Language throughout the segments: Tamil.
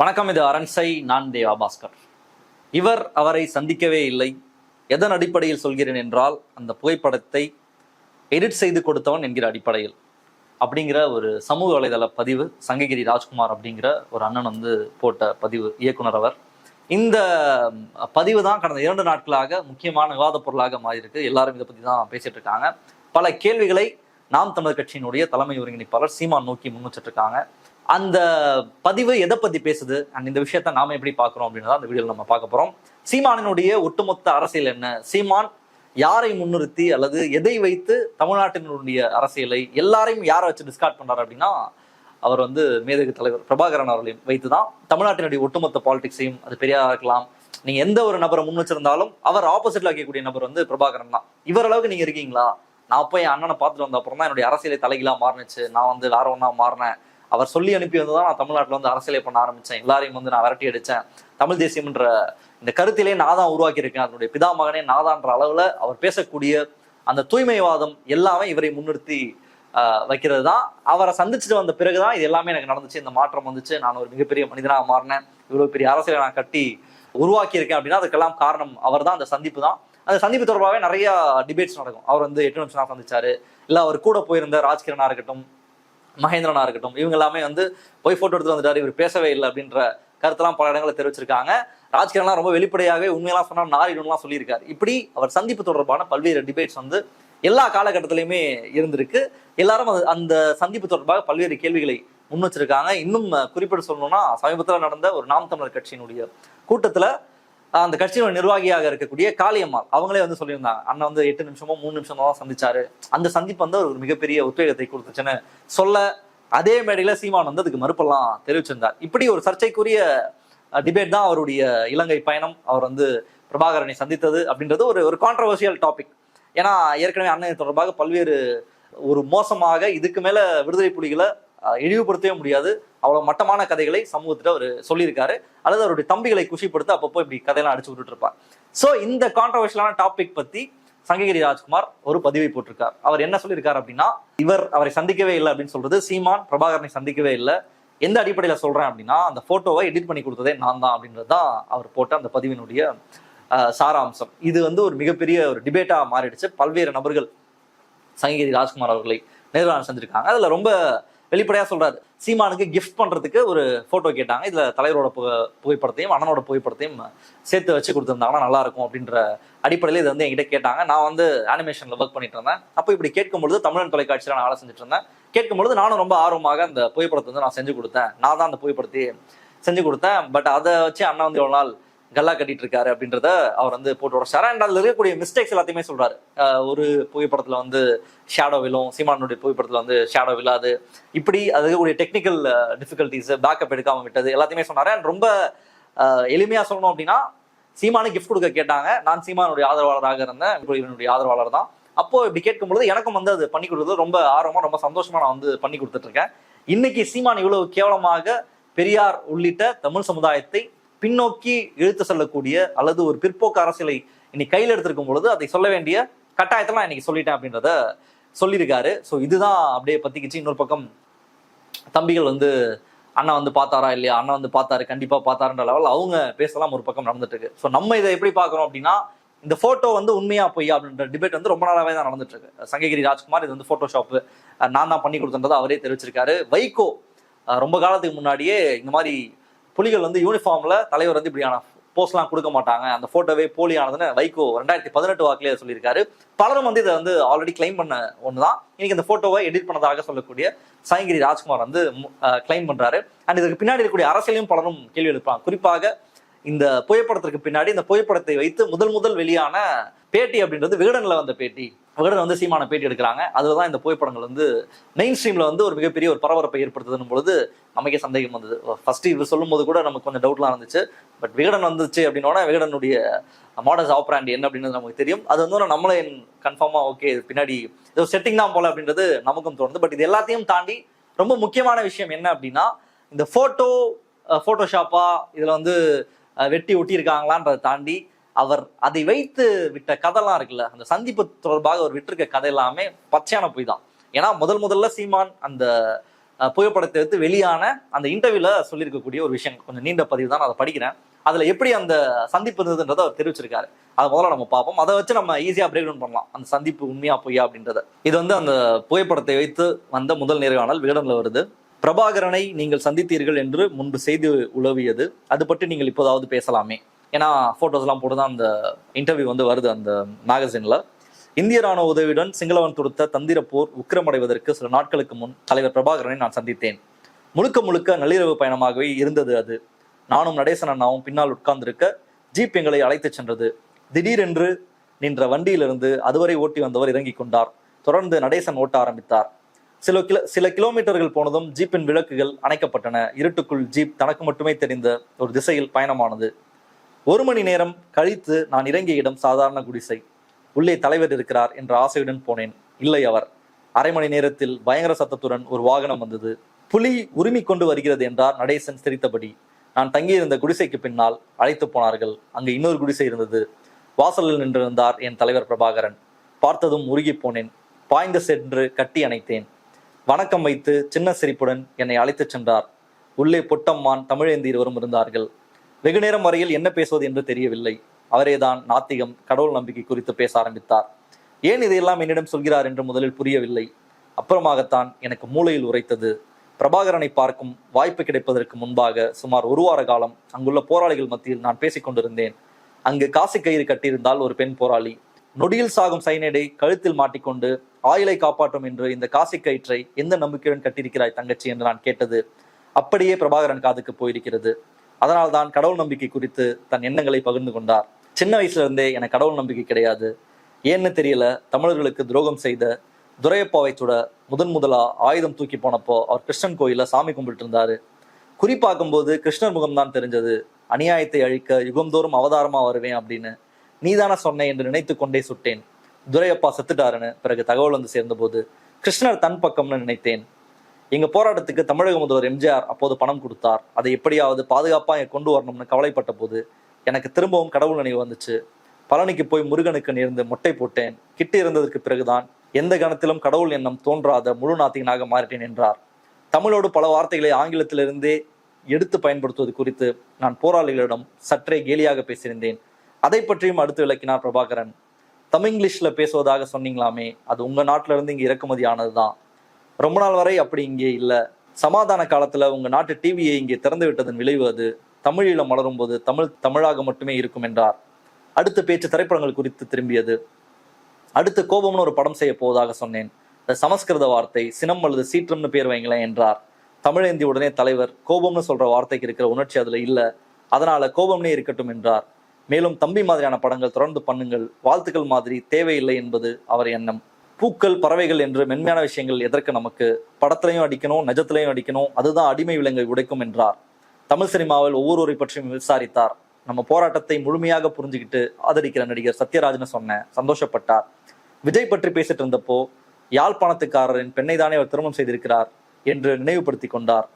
வணக்கம் இது அரண்சை நான் தேவா பாஸ்கர் இவர் அவரை சந்திக்கவே இல்லை. எதன் அடிப்படையில் சொல்கிறேன் என்றால் அந்த புகைப்படத்தை எடிட் செய்து கொடுத்தவன் என்கிற அடிப்படையில். அப்படிங்கிற ஒரு சமூக வலைதள பதிவு சங்ககிரி ராஜ்குமார் அப்படிங்கிற ஒரு அண்ணன் வந்து போட்ட பதிவு இயக்குனர் அவர். இந்த பதிவு தான் கடந்த இரண்டு நாட்களாக முக்கியமான விவாத பொருளாக மாறியிருக்கு. எல்லாரும் இதை பற்றி தான் பேசிட்டு இருக்காங்க. பல கேள்விகளை நாம் தமிழர் கட்சியினுடைய தலைமை ஒருங்கிணைப்பாளர் சீமான் நோக்கி முன் இருக்காங்க அந்த பதிவு எதை பத்தி பேசுது? அண்ட் இந்த விஷயத்த நாம எப்படி பார்க்குறோம் அப்படின்றத அந்த வீடியோவில் நம்ம பார்க்க போறோம். சீமானினுடைய ஒட்டுமொத்த அரசியல் என்ன? சீமான் யாரை முன்னிறுத்தி அல்லது எதை வைத்து தமிழ்நாட்டினுடைய அரசியலை எல்லாரையும் யாரை வச்சு டிஸ்கார்ட் பண்றாரு அப்படின்னா அவர் வந்து மேதகு தலைவர் பிரபாகரன் அவர்களையும் வைத்து தான் தமிழ்நாட்டினுடைய ஒட்டுமொத்த பாலிடிக்ஸையும் அது பெரியாரா இருக்கலாம். நீங்க எந்த ஒரு நபரை முன் வச்சிருந்தாலும் அவர் ஆப்போசிட்ல வைக்கக்கூடிய நபர் வந்து பிரபாகரன் தான். இவர் அளவுக்கு நீங்க இருக்கீங்களா? நான் போய் என் அண்ணனை பார்த்துட்டு வந்த அப்புறம் தான் என்னுடைய அரசியலை தலைகளாக மாறினுச்சு. நான் வந்து வேற ஒன்றா மாறினேன். அவர் சொல்லி அனுப்பி வந்து தான் நான் தமிழ்நாட்டில் வந்து அரசியலை பண்ண ஆரம்பித்தேன் எல்லாரையும் வந்து நான் விரட்டி அடித்தேன் தமிழ் தேசியம்ன்ற இந்த கருத்திலே நான் தான் உருவாக்கியிருக்கேன். அதனுடைய பிதாமகனே நாதான்ற அளவுல அவர் பேசக்கூடிய அந்த தூய்மைவாதம் எல்லாமே இவரை முன்னிறுத்தி ஆஹ், வைக்கிறது தான் அவரை சந்திச்சுட்டு வந்த பிறகு தான் இது எல்லாமே எனக்கு நடந்துச்சு. இந்த மாற்றம் வந்துச்சு. நான் ஒரு மிகப்பெரிய மனிதனாக மாறினேன். இவ்வளோ பெரிய அரசியலை நான் கட்டி உருவாக்கியிருக்கேன் அப்படின்னா அதுக்கெல்லாம் காரணம் அவர் தான் அந்த சந்திப்பு தான் அந்த சந்திப்பு தொடர்பாகவே நிறைய டிபேட்ஸ் நடக்கும். அவர் வந்து எட்டு நிமிஷம் சந்திச்சாரு. இல்ல அவர் கூட போயிருந்த ராஜ்கிரனா இருக்கட்டும் மகேந்திரனா இருக்கட்டும் இவங்க எல்லாமே வந்து போய் போட்டோ எடுத்து வந்துட்டாரு. இவர் பேசவே இல்லை அப்படின்ற கருத்தெல்லாம் பல இடங்களில் தெரிவிச்சிருக்காங்க. ராஜ்கிரன்லாம் ரொம்ப வெளிப்படையாகவே உண்மையெல்லாம் சொன்னால் நாரிடும்லாம் சொல்லியிருக்காரு. இப்படி அவர் சந்திப்பு தொடர்பான பல்வேறு டிபேட்ஸ் வந்து எல்லா காலகட்டத்திலையுமே இருந்திருக்கு. எல்லாரும் அந்த சந்திப்பு தொடர்பாக பல்வேறு கேள்விகளை முன் வச்சிருக்காங்க இன்னும் குறிப்பிட்டு சொல்லணும்னா சமீபத்தில் நடந்த ஒரு நாம் தமிழர் கட்சியினுடைய கூட்டத்தில் அந்த கட்சியோட நிர்வாகியாக இருக்கக்கூடிய காளியம்மாள். அவங்களே வந்து சொல்லியிருந்தாங்க. அண்ணன் வந்து எட்டு நிமிஷமோ மூணு நிமிஷமோ தான் சந்திச்சாரு. அந்த சந்திப்பு வந்து ஒரு மிகப்பெரிய உத்வேகத்தை கொடுத்துச்சுன்னு சொல்ல அதே மேடையில சீமான் வந்து அதுக்கு மறுப்பெல்லாம் தெரிவிச்சிருந்தார். இப்படி ஒரு சர்ச்சைக்குரிய டிபேட் தான் அவருடைய இலங்கை பயணம். அவர் வந்து பிரபாகரனை சந்தித்தது அப்படின்றது ஒரு ஒரு கான்ட்ரவர்சியல் டாபிக் ஏன்னா ஏற்கனவே அண்ணன் தொடர்பாக பல்வேறு ஒரு மோசமாக இதுக்கு மேல விடுதலை புலிகளை இழிவுபடுத்தவே முடியாது. அவ்வளோ மட்டமான கதைகளை சமூகத்தில் அவர் சொல்லியிருக்காரு. அல்லது அவருடைய தம்பிகளை குஷிப்படுத்த அப்பப்போ இப்படி கதையெல்லாம் அடிச்சு விட்டுட்டு இருப்பார் ஸோ இந்த கான்ட்ரவர்ஷியலான டாபிக் பத்தி சங்ககிரி ராஜ்குமார் ஒரு பதிவை போட்டிருக்கார். அவர் என்ன சொல்லியிருக்காரு அப்படின்னா இவர் அவரை சந்திக்கவே இல்லை அப்படின்னு சொல்றது சீமான் பிரபாகரனை சந்திக்கவே இல்லை. எந்த அடிப்படையில் சொல்றேன் அப்படின்னா அந்த போட்டோவை எடிட் பண்ணி கொடுத்ததே நான் தான் அப்படின்றது தான் அவர் போட்ட அந்த பதிவினுடைய சாராம்சம். இது வந்து ஒரு மிகப்பெரிய ஒரு டிபேட்டாக மாறிடுச்சு. பல்வேறு நபர்கள் சங்ககிரி ராஜ்குமார் அவர்களை நேரில் சந்திருக்காங்க அதில் ரொம்ப வெளிப்படையா சொல்றாரு. சீமானுக்கு கிஃப்ட் பண்றதுக்கு ஒரு போட்டோ கேட்டாங்க. இதுல தலைவரோட புகைப்படத்தையும் அண்ணனோட புகைப்படத்தையும் சேர்த்து வச்சு கொடுத்துருந்தாங்கன்னா நல்லா இருக்கும் அப்படின்ற அடிப்படையில் இதை வந்து என்கிட்ட கேட்டாங்க. நான் வந்து அனிமேஷன்ல ஒர்க் பண்ணிட்டு இருந்தேன். அப்போ இப்படி கேட்கும்பொழுது தமிழன் தொலைக்காட்சியில் நான் வேலை செஞ்சுட்டு இருந்தேன் கேட்கும்பொழுது நானும் ரொம்ப ஆர்வமாக அந்த புகைப்படத்தை வந்து நான் செஞ்சு கொடுத்தேன். நான் தான் அந்த புகைப்படத்தை செஞ்சு கொடுத்தேன். பட் அதை வச்சு அண்ணன் வந்து எவ்வளோ நாள் கல்லா கட்டிட்டு இருக்காரு அப்படின்றத அவர் வந்து போட்டு உடச்சாரு அண்ட் அதுல இருக்கக்கூடிய மிஸ்டேக்ஸ் எல்லாத்தையுமே சொல்றாரு. ஒரு புகைப்படத்துல வந்து ஷேடோ விழும் சீமானுடைய புகைப்படத்துல வந்து ஷேடோ விழாது. இப்படி அது இருக்கக்கூடிய டெக்னிக்கல் டிஃபிகல்ட்டிஸ் பேக்கப் எடுக்காம விட்டது எல்லாத்தையுமே சொன்னாரு. அண்ட் ரொம்ப எளிமையாக எளிமையா சொல்லணும் அப்படின்னா சீமானு கிஃப்ட் கொடுக்க கேட்டாங்க. நான் சீமானுடைய ஆதரவாளராக இருந்தேன். இவனுடைய ஆதரவாளர் தான். அப்போ இப்படி கேட்கும்பொழுது எனக்கும் வந்து அது பண்ணி கொடுத்தது ரொம்ப ஆர்வமா ரொம்ப சந்தோஷமா நான் வந்து பண்ணி கொடுத்துட்டு இருக்கேன். இன்னைக்கு சீமான் இவ்வளவு கேவலமாக பெரியார் உள்ளிட்ட தமிழ் சமுதாயத்தை பின்னோக்கி இழுத்து செல்லக்கூடிய அல்லது ஒரு பிற்போக்கு அரசியலை இன்னைக்கு கையில் எடுத்திருக்கும் பொழுது அதை சொல்ல வேண்டிய கட்டாயத்தெல்லாம் இன்னைக்கு சொல்லிட்டேன் அப்படின்றத சொல்லியிருக்காரு. ஸோ இதுதான் அப்படியே பத்திக்கிச்சு. இன்னொரு பக்கம் தம்பிகள் வந்து அண்ணா வந்து பார்த்தாரா இல்லையா? அண்ணா வந்து பார்த்தாரு கண்டிப்பாக பார்த்தாருன்ற லெவலில் அவங்க பேசலாம் ஒரு பக்கம் நடந்துட்டு இருக்கு ஸோ நம்ம இதை எப்படி பார்க்குறோம் அப்படின்னா இந்த போட்டோ வந்து உண்மையா பொய்யா அப்படின்ற டிபேட் வந்து ரொம்ப நாளாவே தான் நடந்துட்டு இருக்கு சங்ககிரி ராஜ்குமார் இது வந்து ஃபோட்டோஷாப்பு நான் தான் பண்ணி கொடுத்தன்றதை அவரே தெரிவிச்சிருக்காரு. வைகோ ரொம்ப காலத்துக்கு முன்னாடியே இந்த மாதிரி புலிகள் வந்து யூனிஃபார்ம்ல தலைவர் வந்து இப்படியான போஸ்ட்லாம் கொடுக்க மாட்டாங்க. அந்த போட்டோவே போலியானதுன்னு வைகோ ரெண்டாயிரத்தி பதினெட்டு வாக்குலேயே சொல்லியிருக்காரு. பலரும் வந்து இதை வந்து ஆல்ரெடி கிளைம் பண்ண ஒன்று தான் இன்னைக்கு இந்த போட்டோவை எடிட் பண்ணதாக சொல்லக்கூடிய சாயங்கிரி ராஜ்குமார் வந்து கிளைம் பண்றாரு. அண்ட் இதுக்கு பின்னாடி இருக்கக்கூடிய அரசியலையும் பலரும் கேள்வி எழுப்பாங்க குறிப்பாக இந்த புகைப்படத்திற்கு பின்னாடி இந்த புகைப்படத்தை வைத்து முதல் முதல் வெளியான பேட்டி அப்படின்றது விகடனில் வந்த பேட்டி. விகடன் வந்து சீமான பேட்டி எடுக்கிறாங்க. அதுலதான் இந்த புகைப்படங்கள் வந்து மெயின் ஸ்ட்ரீம்ல வந்து ஒரு மிகப்பெரிய ஒரு பரபரப்பை ஏற்படுத்துதுன்னு பொழுது நமக்கே சந்தேகம் வந்தது. ஃபர்ஸ்ட் இவர் சொல்லும் போது கூட நமக்கு கொஞ்சம் டவுட்லாம் இருந்துச்சு. பட் விகடன் வந்துச்சு அப்படின்னோட விகடனுடைய மாடல்ஸ் ஆப்ராண்டி என்ன அப்படின்றது நமக்கு தெரியும். அது வந்து நம்மளே கன்ஃபார்மா ஓகே பின்னாடி ஏதோ செட்டிங் தான் போல அப்படின்றது நமக்கும் தோணுது. பட் இது எல்லாத்தையும் தாண்டி ரொம்ப முக்கியமான விஷயம் என்ன அப்படின்னா இந்த போட்டோ போட்டோஷாப்பா இதுல வந்து வெட்டி ஒட்டியிருக்காங்களான்றதை தாண்டி அவர் அதை வைத்து விட்ட கதைலாம் இருக்குல்ல அந்த சந்திப்பு தொடர்பாக அவர் விட்டிருக்க கதை எல்லாமே பச்சையான பொய் தான். ஏன்னா முதல் முதல்ல சீமான் அந்த புகைப்படத்தை எடுத்து வெளியான அந்த இன்டர்வியூல சொல்லியிருக்கக்கூடிய ஒரு விஷயம் கொஞ்சம் நீண்ட பதிவு தான் நான் அதை படிக்கிறேன். அதுல எப்படி அந்த சந்திப்பு இருந்ததுன்றதை அவர் தெரிவிச்சிருக்காரு. அதை முதல்ல நம்ம பார்ப்போம். அதை வச்சு நம்ம ஈஸியா பிரேக் டவுன் பண்ணலாம். அந்த சந்திப்பு உண்மையா பொய்யா அப்படின்றத. இது வந்து அந்த புகைப்படத்தை வைத்து வந்த முதல் நேர்காணல் விகடன்ல வருது. பிரபாகரனை நீங்கள் சந்தித்தீர்கள் என்று முன்பு செய்தி உலவியது அது பற்றி நீங்கள் இப்போதாவது பேசலாமே. ஏன்னா ஃபோட்டோஸ்லாம் போட்டு தான் அந்த இன்டர்வியூ வந்து வருது அந்த மேகசினில் இந்திய ராணுவ உதவியுடன் சிங்களவன் தொடுத்த தந்திர போர் உக்கிரமடைவதற்கு சில நாட்களுக்கு முன் தலைவர் பிரபாகரனை நான் சந்தித்தேன். முழுக்க முழுக்க நள்ளிரவு பயணமாகவே இருந்தது அது. நானும் நடேசன் அண்ணாவும் பின்னால் உட்கார்ந்திருக்க ஜீப் எங்களை அழைத்துச் சென்றது. திடீரென்று நின்ற வண்டியிலிருந்து அதுவரை ஓட்டி வந்தவர் இறங்கிக் கொண்டார். தொடர்ந்து நடேசன் ஓட்ட ஆரம்பித்தார். சில கிலோ சில கிலோமீட்டர்கள் போனதும் ஜீப்பின் விளக்குகள் அணைக்கப்பட்டன. இருட்டுக்குள் ஜீப் தனக்கு மட்டுமே தெரிந்த ஒரு திசையில் பயணமானது. ஒரு மணி நேரம் கழித்து நான் இறங்கிய இடம் சாதாரண குடிசை. உள்ளே தலைவர் இருக்கிறார் என்ற ஆசையுடன் போனேன். இல்லை அவர். அரை மணி நேரத்தில் பயங்கர சத்தத்துடன் ஒரு வாகனம் வந்தது. புலி உரிமை கொண்டு வருகிறது என்றார் நடேசன் சிரித்தபடி. நான் தங்கியிருந்த குடிசைக்கு பின்னால் அழைத்து போனார்கள். அங்கு இன்னொரு குடிசை இருந்தது. வாசலில் நின்றிருந்தார் என் தலைவர் பிரபாகரன். பார்த்ததும் உருகி போனேன். பாய்ந்து சென்று கட்டி அணைத்தேன். வணக்கம் வைத்து சின்ன சிரிப்புடன் என்னை அழைத்துச் சென்றார். உள்ளே பொட்டம்மான் தமிழேந்தி இருவரும் இருந்தார்கள். வெகு நேரம் வரையில் என்ன பேசுவது என்று தெரியவில்லை. அவரேதான் நாத்திகம் கடவுள் நம்பிக்கை குறித்து பேச ஆரம்பித்தார். ஏன் இதையெல்லாம் என்னிடம் சொல்கிறார் என்று முதலில் புரியவில்லை. அப்புறமாகத்தான் எனக்கு மூளையில் உரைத்தது. பிரபாகரனை பார்க்கும் வாய்ப்பு கிடைப்பதற்கு முன்பாக சுமார் ஒரு வார காலம் அங்குள்ள போராளிகள் மத்தியில் நான் பேசிக் கொண்டிருந்தேன். அங்கு காசி கயிறு கட்டியிருந்தால் ஒரு பெண் போராளி. நொடியில் சாகும் சைனடை கழுத்தில் மாட்டிக்கொண்டு ஆயிலை காப்பாற்றும் என்று இந்த காசி கயிற்றை எந்த நம்பிக்கையுடன் கட்டியிருக்கிறாய் தங்கச்சி என்று நான் கேட்டது. அப்படியே பிரபாகரன் காதுக்கு போயிருக்கிறது. அதனால்தான் கடவுள் நம்பிக்கை குறித்து தன் எண்ணங்களை பகிர்ந்து கொண்டார். சின்ன வயசுல இருந்தே எனக்கு கடவுள் நம்பிக்கை கிடையாது. ஏன்னு தெரியல தமிழர்களுக்கு துரோகம் செய்த துரையப்பாவை சுட முதன் முதலா ஆயுதம் தூக்கி போனப்போ அவர் கிருஷ்ணன் கோயில சாமி கும்பிட்டு இருந்தாரு குறி பார்க்கும்போது கிருஷ்ணர் முகம்தான் தெரிஞ்சது. அநியாயத்தை அழிக்க யுகந்தோறும் அவதாரமா வருவேன் அப்படின்னு நீதான சொன்ன என்று நினைத்து கொண்டே சுட்டேன். துரையப்பா செத்துட்டாருன்னு பிறகு தகவல் வந்து சேர்ந்தபோது கிருஷ்ணர் தன் பக்கம்னு நினைத்தேன். எங்க போராட்டத்துக்கு தமிழக முதல்வர் எம்ஜிஆர் அப்போது பணம் கொடுத்தார். அதை எப்படியாவது பாதுகாப்பாக கொண்டு வரணும்னு கவலைப்பட்ட போது எனக்கு திரும்பவும் கடவுள் நினைவு வந்துச்சு. பழனிக்கு போய் முருகனுக்கு நேர்ந்து மொட்டை போட்டேன். கிட்ட இருந்ததற்கு பிறகுதான் எந்த கணத்திலும் கடவுள் எண்ணம் தோன்றாத முழு நாத்திகனாக மாறிட்டேன் என்றார். தமிழோடு பல வார்த்தைகளை ஆங்கிலத்திலிருந்தே எடுத்து பயன்படுத்துவது குறித்து நான் போராளிகளிடம் சற்றே கேலியாக பேசியிருந்தேன். அதை பற்றியும் அடுத்து விளக்கினார் பிரபாகரன். தமிங்கிலீஷ்ல பேசுவதாக சொன்னீங்களாமே அது உங்க நாட்டுல இருந்து இங்க இறக்குமதி ஆனதுதான் ரொம்ப நாள் வரை அப்படி இங்கே இல்லை. சமாதான காலத்தில் உங்கள் நாட்டு டிவியை இங்கே திறந்து விட்டதன் விளைவு அது. தமிழீழம் மலரும் போது தமிழ் தமிழாக மட்டுமே இருக்கும் என்றார். அடுத்த பேச்சு திரைப்படங்கள் குறித்து திரும்பியது. அடுத்து கோபம்னு ஒரு படம் செய்ய போவதாக சொன்னேன். இந்த சமஸ்கிருத வார்த்தை சினம் அல்லது சீற்றம்னு பேர் வைங்களேன் என்றார். தமிழேந்தி உடனே தலைவர் கோபம்னு சொல்ற வார்த்தைக்கு இருக்கிற உணர்ச்சி அதுல இல்ல. அதனால கோபம்னே இருக்கட்டும் என்றார். மேலும் தம்பி மாதிரியான படங்கள் தொடர்ந்து பண்ணுங்கள். வாழ்த்துக்கள் மாதிரி தேவையில்லை என்பது அவர் எண்ணம். பூக்கள் பறவைகள் என்று மென்மையான விஷயங்கள் எதற்கு நமக்கு படத்திலையும் அடிக்கணும் நிஜத்திலையும் அடிக்கணும் அதுதான் அடிமை விலங்கை உடைக்கும் என்றார். தமிழ் சினிமாவில் ஒவ்வொருவரை பற்றியும் விசாரித்தார். நம்ம போராட்டத்தை முழுமையாக புரிஞ்சுக்கிட்டு ஆதரிக்கிற நடிகர் சத்யராஜனை சொன்னேன் சந்தோஷப்பட்டார். விஜய் பற்றி பேசிட்டு இருந்தப்போ யாழ்ப்பாணத்துக்காரரின் பெண்ணை தானே அவர் திருமணம் செய்திருக்கிறார் என்று நினைவுபடுத்தி கொண்டார்.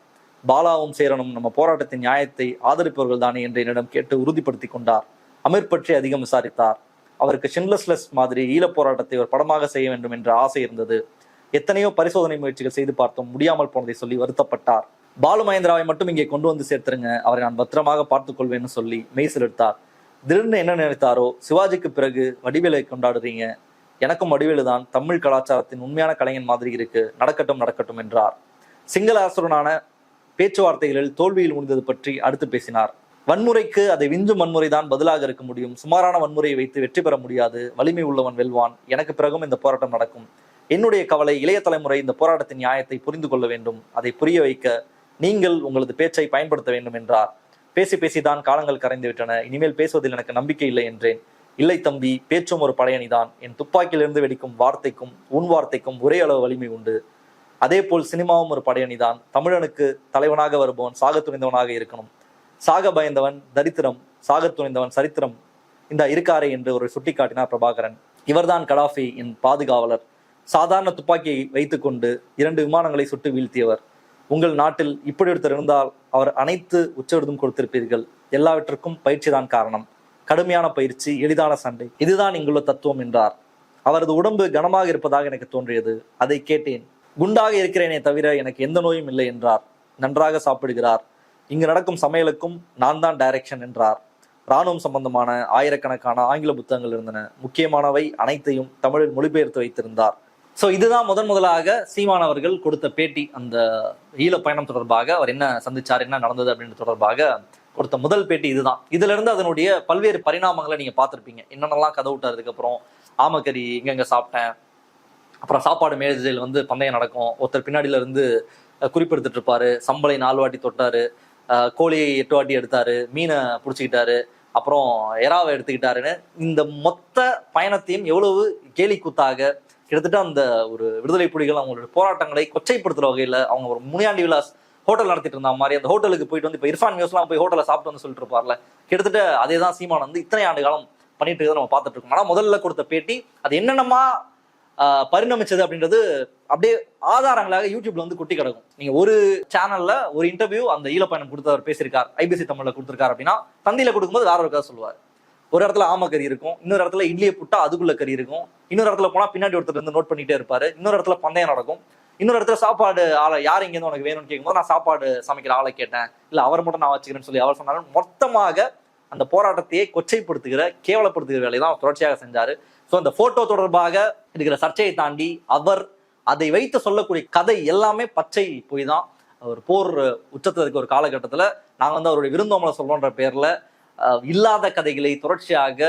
பாலாவும் சேரனும் நம்ம போராட்டத்தின் நியாயத்தை ஆதரிப்பவர்கள் தானே என்று என்னிடம் கேட்டு உறுதிப்படுத்தி கொண்டார். அமீர் பற்றி அதிகம் விசாரித்தார். அவருக்கு ஷின்லஸ்லெஸ் மாதிரி ஈழப் போராட்டத்தை ஒரு படமாக செய்ய வேண்டும் என்ற ஆசை இருந்தது. எத்தனையோ பரிசோதனை முயற்சிகள் செய்து பார்த்தோம் முடியாமல் போனதை சொல்லி வருத்தப்பட்டார். பாலு மகேந்திராவை மட்டும் இங்கே கொண்டு வந்து சேர்த்துருங்க அவரை நான் பத்திரமாக பார்த்துக் கொள்வேன்னு சொல்லி மெய் சிலிர்த்தார். திடீர்னு என்ன நினைத்தாரோ சிவாஜிக்கு பிறகு வடிவேலை கொண்டாடுறீங்க. எனக்கும் வடிவேலு தான் தமிழ் கலாச்சாரத்தின் உண்மையான கலைஞன் மாதிரி இருக்கு நடக்கட்டும் நடக்கட்டும் என்றார். சிங்கள அரசுடனான பேச்சுவார்த்தைகளில் தோல்வியில் முடிந்தது பற்றி அடுத்து பேசினார். வன்முறைக்கு அதை விஞ்சும் வன்முறை தான் பதிலாக இருக்க முடியும். சுமாரான வன்முறையை வைத்து வெற்றி பெற முடியாது. வலிமை உள்ளவன் வெல்வான். எனக்கு பிறகும் இந்த போராட்டம் நடக்கும். என்னுடைய கவலை இளைய தலைமுறை இந்த போராட்டத்தின் நியாயத்தை புரிந்து கொள்ள வேண்டும். அதை புரிய வைக்க நீங்கள் உங்களது பேச்சை பயன்படுத்த வேண்டும் என்றார். பேசி பேசிதான் காலங்கள் கரைந்து விட்டன. இனிமேல் பேசுவதில் எனக்கு நம்பிக்கை இல்லை என்றேன். இல்லை தம்பி பேச்சும் ஒரு படையணிதான். என் துப்பாக்கியிலிருந்து வெடிக்கும் வார்த்தைக்கும் உன் வார்த்தைக்கும் ஒரே அளவு வலிமை உண்டு. அதே போல் சினிமாவும் ஒரு படையணிதான். தமிழனுக்கு தலைவனாக வருபவன் சாக துணிந்தவனாக இருக்கணும். சாக பயந்தவன் தரித்திரம் சாக துணிந்தவன் சரித்திரம். இந்த இருக்காரே என்று ஒரு சுட்டிக்காட்டினார் பிரபாகரன். இவர்தான் கடாஃபி என் பாதுகாவலர். சாதாரண துப்பாக்கியை வைத்துக்கொண்டு இரண்டு விமானங்களை சுட்டு வீழ்த்தியவர். உங்கள் நாட்டில் இப்படி ஒருத்தர் இருந்தால் அவர் அனைத்து உச்சவிருதும் கொடுத்திருப்பீர்கள். எல்லாவற்றுக்கும் பயிற்சி தான் காரணம். கடுமையான பயிற்சி எளிதான சண்டை. இதுதான் இங்குள்ள தத்துவம் என்றார். அவரது உடம்பு கனமாக இருப்பதாக எனக்கு தோன்றியது. அதை கேட்டேன். குண்டாக இருக்கிறேனே தவிர எனக்கு எந்த நோயும் இல்லை என்றார். நன்றாக சாப்பிடுகிறார். இங்கு நடக்கும் சமையலுக்கும் நான் தான் டைரக்ஷன் என்றார். ராணுவம் சம்பந்தமான ஆயிரக்கணக்கான ஆங்கில புத்தகங்கள் இருந்தன. முக்கியமானவை அனைத்தையும் தமிழில் மொழிபெயர்த்து வைத்திருந்தார். ஸோ இதுதான் முதன் முதலாக சீமான் அவர்கள் கொடுத்த பேட்டி. அந்த ஈழ பயணம் தொடர்பாக அவர் என்ன சந்திச்சார் என்ன நடந்தது அப்படின்னு தொடர்பாக கொடுத்த முதல் பேட்டி இதுதான். இதுல இருந்து அதனுடைய பல்வேறு பரிணாமங்களை நீங்க பார்த்துருப்பீங்க. என்னென்னலாம் கதை விட்டதுக்கு அப்புறம் ஆமக்கறி எங்கெங்க சாப்பிட்டேன். அப்புறம் சாப்பாடு மேஜையில் வந்து பந்தயம் நடக்கும். ஒருத்தர் பின்னாடியில இருந்து குறிப்பெடுத்துட்டு இருப்பாரு. சம்பளை நாலு வாட்டி தொட்டாரு. கோழியை எட்டு வாட்டி எடுத்தாரு மீனை பிடிச்சிக்கிட்டாரு அப்புறம் எறாவை எடுத்துக்கிட்டாருன்னு இந்த மொத்த பயணத்தையும் எவ்வளவு கேலி கூத்தாக கிட்டத்தட்ட அந்த ஒரு விடுதலை புலிகள் அவங்களோட போராட்டங்களை கொச்சைப்படுத்துற வகையில் அவங்க ஒரு முனியாண்டி விலாஸ் ஹோட்டல் நடத்திட்டு இருந்த மாதிரி அந்த ஹோட்டலுக்கு போயிட்டு வந்து இப்போ இர்ஃபான் நியூஸ்லாம் போய் ஹோட்டலில் சாப்பிட்டு வந்து சொல்லிட்டு இருப்பார்ல கிட்டத்தட்ட அதே தான் சீமான் வந்து இத்தனை ஆண்டு காலம் பண்ணிட்டு இருக்கிறத நம்ம பார்த்துட்டு இருக்கோம். ஆனால் முதல்ல கொடுத்த பேட்டி அது என்னென்னமா பரிணமிச்சது அப்படின்றது அப்படியே ஆதாரங்களாக யூடியூப்ல வந்து குட்டி கிடக்கும். நீங்க ஒரு சேனல்ல ஒரு இன்டர்வியூ அந்த ஈழப்பயணம் கொடுத்தவர் பேசியிருக்கார் ஐபிசி தமிழ்ல கொடுத்திருக்காரு அப்படின்னா தந்தியில கொடுக்கும்போது வேற ஒரு கதை சொல்லுவார். ஒரு இடத்துல ஆம கறி இருக்கும் இன்னொரு இடத்துல இட்லியை புட்டா அதுக்குள்ள கறி இருக்கும் இன்னொரு இடத்துல போனா பின்னாடி ஒருத்தர் வந்து நோட் பண்ணிட்டே இருப்பாரு இன்னொரு இடத்துல பந்தயம் நடக்கும் இன்னொரு இடத்துல சாப்பாடு ஆளை யார் இங்கேருந்து உனக்கு வேணும்னு கேட்கும்போது நான் சாப்பாடு சமைக்கிற ஆளை கேட்டேன் இல்ல அவர் மட்டும் நான் வச்சுக்கிறேன்னு சொல்லி அவர் சொன்னாலும் மொத்தமாக அந்த போராட்டத்தையே கொச்சைப்படுத்துகிற கேவலப்படுத்துகிற வேலையை தான் தொடர்ச்சியாக செஞ்சாரு. ஸோ அந்த போட்டோ தொடர்பாக இருக்கிற சர்ச்சையை தாண்டி அவர் அதை வைத்து சொல்லக்கூடிய கதை எல்லாமே பச்சை பொய் தான். ஒரு போர் உச்சத்தில் இருக்க ஒரு காலகட்டத்தில் நாங்கள் வந்து அவருடைய விருந்தோமலை சொல்றோன்ற பேரில் இல்லாத கதைகளை தொடர்ச்சியாக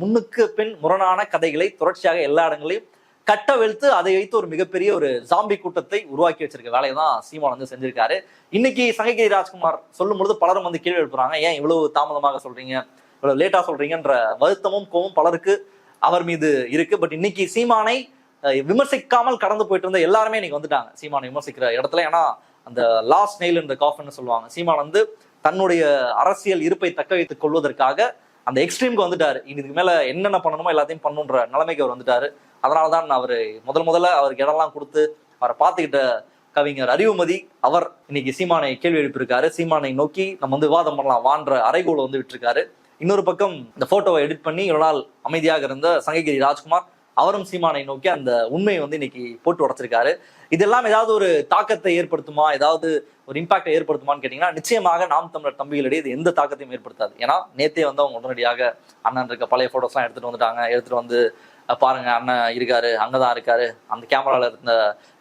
முன்னுக்கு பின் முரணான கதைகளை தொடர்ச்சியாக எல்லா இடங்களையும் கட்டவெழுத்து அதை வைத்து ஒரு மிகப்பெரிய ஒரு ஜாம்பி கூட்டத்தை உருவாக்கி வச்சிருக்க வேலையை தான் சீமான் வந்து செஞ்சிருக்காரு. இன்னைக்கு சங்ககிரி ராஜ்குமார் சொல்லும் பொழுது பலரும் வந்து கேள்வி எழுப்புறாங்க ஏன் இவ்வளவு தாமதமாக சொல்றீங்க? இவ்வளவு லேட்டா சொல்றீங்கன்ற வருத்தமும் கோவம் பலருக்கு அவர் மீது இருக்கு. பட் இன்னைக்கு சீமானை விமர்சிக்காமல் கடந்து போயிட்டு இருந்த எல்லாருமே இன்னைக்கு வந்துட்டாங்க. சீமானை விமர்சிக்கிற இடத்துல. ஏன்னா அந்த லாஸ்ட் நெயில் இந்த காஃப்னு சொல்லுவாங்க. சீமான் வந்து தன்னுடைய அரசியல் இருப்பை தக்க வைத்துக் கொள்வதற்காக அந்த எக்ஸ்ட்ரீமுக்கு வந்துட்டாரு. இதுக்கு மேல என்னென்ன பண்ணணுமோ எல்லாத்தையும் பண்ணுன்ற நிலைமைக்கு அவர் வந்துட்டாரு. அதனால தான் அவர் முதல் முதல்ல அவருக்கு இடம்லாம் கொடுத்து அவரை பார்த்துக்கிட்ட கவிஞர் அறிவுமதி அவர் இன்னைக்கு சீமானை கேள்வி எழுப்பியிருக்காரு. சீமானை நோக்கி நம்ம வந்து விவாதம் பண்ணலாம். வான்ற அறைகோல் வந்து விட்டுருக்காரு. இன்னொரு பக்கம் இந்த போட்டோவை எடிட் பண்ணி இவ்வளவு நாள் அமைதியாக இருந்த சங்ககிரி ராஜ்குமார் அவரும் சீமானை நோக்கி அந்த உண்மையை வந்து இன்னைக்கு போட்டு உடைச்சிருக்காரு. இதெல்லாம் ஏதாவது ஒரு தாக்கத்தை ஏற்படுத்துமா? ஏதாவது ஒரு இம்பாக்டை ஏற்படுத்துமான்னு கேட்டீங்கன்னா நிச்சயமாக நாம் தமிழர் தம்பிகளிடையே இது எந்த தாக்கத்தையும் ஏற்படுத்தாது. ஏன்னா நேத்தே வந்து அவங்க உடனடியாக அண்ணன் இருக்க பழைய போட்டோஸ்லாம் எடுத்துட்டு வந்துட்டாங்க. எடுத்துட்டு வந்து பாருங்க அண்ணன் இருக்காரு அங்கதான் இருக்காரு. அந்த கேமரால இருந்த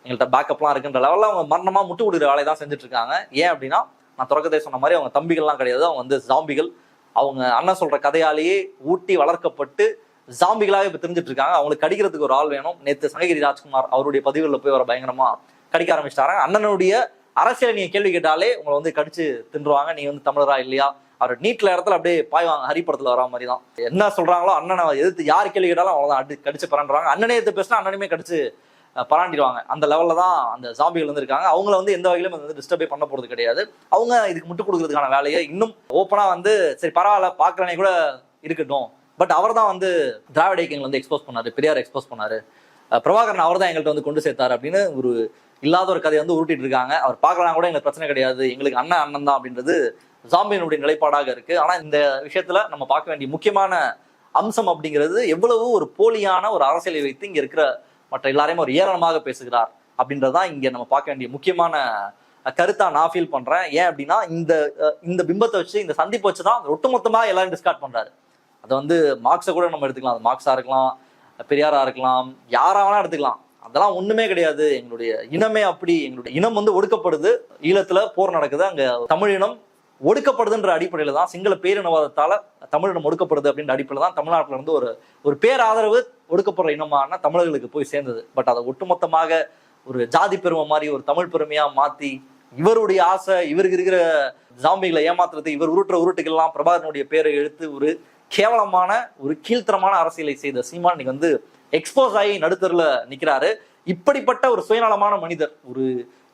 எங்கள்கிட்ட பேக்கப்லாம் இருக்குன்ற லெவலில் அவங்க மரணமா முட்டு கொடுக்குற வேலையை தான் செஞ்சுட்டு இருக்காங்க. ஏன் அப்படின்னா நான் தொடக்கத்தை சொன்ன மாதிரி அவங்க தம்பிகள்லாம் கிடையாது. அவங்க வந்து ஜாம்பிகள் அவங்க அண்ணன் சொல்ற கதையாலேயே ஊட்டி வளர்க்கப்பட்டு ஜாம்பிகளாக இப்ப தெரிஞ்சிட்டு இருக்காங்க அவங்களுக்கு கடிக்கிறதுக்கு ஒரு ஆள் வேணும். நேற்று சங்ககிரி ராஜ்குமார் அவருடைய பதிவுகளில் போய் வர பயங்கரமா கடிக்க ஆரம்பிச்சிட்டாங்க அண்ணனுடைய அரசியலை நீங்க கேள்வி கேட்டாலே உங்களை வந்து கடிச்சு தின்றுவாங்க. நீ வந்து தமிழரா இல்லையா? அவர் நீட்ல இடத்துல அப்படியே பாய்வாங்க ஹரிப்படத்துல வரா மாதிரி தான். என்ன சொல்றாங்களோ அண்ணனை எதிர்த்து யார் கேள்வி கேட்டாலும் அவ்வளவுதான் அடி கடிச்சு பரண்டுறாங்க அண்ணனே எடுத்து பேசினா அண்ணனுமே கடிச்சு பராண்டிடுவாங்க. அந்த லெவலில் தான் அந்த ஜாம்பிகள் வந்து இருக்காங்க அவங்கள வந்து எந்த வகையிலும் வந்து டிஸ்டர்பே பண்ண போகிறது கிடையாது. அவங்க இதுக்கு முட்டு கொடுக்கறதுக்கான வேலையை இன்னும் ஓப்பனாக வந்து சரி பரவாயில்ல பார்க்குறனே கூட இருக்கட்டும். பட் அவர் தான் வந்து திராவிட இயக்கங்கள் வந்து எக்ஸ்போஸ் பண்ணார் பெரியார் எக்ஸ்போஸ் பண்ணாரு. பிரபாகரன் அவர் தான் எங்கள்கிட்ட வந்து கொண்டு சேர்த்தார் அப்படின்னு ஒரு இல்லாத ஒரு கதையை வந்து உருட்டிட்டு இருக்காங்க. அவர் பார்க்கலாம் கூட எங்களுக்கு பிரச்சனை கிடையாது. எங்களுக்கு அண்ணன் அண்ணன் தான் அப்படின்றது ஜாம்பியனுடைய நிலைப்பாடாக இருக்கு. ஆனா இந்த விஷயத்துல நம்ம பார்க்க வேண்டிய முக்கியமான அம்சம் அப்படிங்கிறது எவ்வளவு ஒரு போலியான ஒரு அரசியலை வைத்து இங்க இருக்கிற மற்ற எல்லாரையும் ஒரு ஏராளமாக பேசுகிறார் அப்படின்றதான் இங்க நம்ம பார்க்க வேண்டிய முக்கியமான கருத்தா நான் ஃபீல் பண்றேன். ஏன் அப்படின்னா இந்த இந்த பிம்பத்தை வச்சு இந்த சந்திப்பு வச்சு தான் ஒட்டுமொத்தமா எல்லாரும் டிஸ்கார்ட் பண்றாரு. அதை வந்து மார்க்ஸை கூட நம்ம எடுத்துக்கலாம். அது மார்க்ஸா இருக்கலாம் பெரியாரா இருக்கலாம் யாரா வேணா எடுத்துக்கலாம். அதெல்லாம் ஒண்ணுமே கிடையாது. எங்களுடைய இனமே அப்படி எங்களுடைய இனம் வந்து ஒடுக்கப்படுது. ஈழத்துல போர் நடக்குது. அங்க தமிழ் இனம் ஒடுக்கப்படுதுன்ற அடிப்படையில தான் சிங்கள பேரினவாதத்தால தமிழினம் ஒடுக்கப்படுது அப்படின்ற அடிப்படையில தான் தமிழ்நாட்டில் இருந்து ஒரு ஒரு பேராதரவு ஒடுக்கப்படுற இனமான தமிழர்களுக்கு போய் சேர்ந்தது. பட் அதை ஒட்டுமொத்தமாக ஒரு ஜாதி பெருமை மாதிரி ஒரு தமிழ் பெருமையா மாத்தி இவருடைய ஆசை இவருக்கு இருக்கிற ஜாம்பிகளை ஏமாத்துறது இவர் உருட்டுற உருட்டுக்கெல்லாம் பிரபாகரனுடைய பேரை எழுத்து ஒரு கேவலமான ஒரு கீழ்த்தரமான அரசியலை செய்த சீமான் இன்னைக்கு வந்து எக்ஸ்போஸ் ஆகி நடுத்தரில் நிற்கிறாரு இப்படிப்பட்ட ஒரு சுயநலமான மனிதர் ஒரு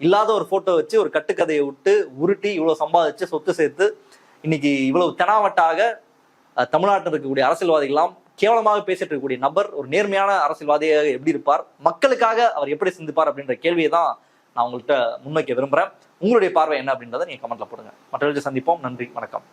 இல்லாத ஒரு போட்டோ வச்சு ஒரு கட்டுக்கதையை விட்டு உருட்டி இவ்வளவு சம்பாதிச்சு சொத்து சேர்த்து இன்னைக்கு இவ்வளவு தெனாவட்டாக தமிழ்நாட்டில் இருக்கக்கூடிய அரசியல்வாதிகளாம் கேவலமாக பேசிட்டு இருக்கக்கூடிய நபர் ஒரு நேர்மையான அரசியல்வாதியாக எப்படி இருப்பார் மக்களுக்காக அவர் எப்படி சிந்திப்பார் அப்படின்ற கேள்வியை தான் நான் உங்கள்கிட்ட முன்வைக்க விரும்புகிறேன் உங்களுடைய பார்வை என்ன அப்படின்றத நீங்கள் கமெண்ட்ல போடுங்க. மற்றவர்கள் சந்திப்போம். நன்றி. வணக்கம்.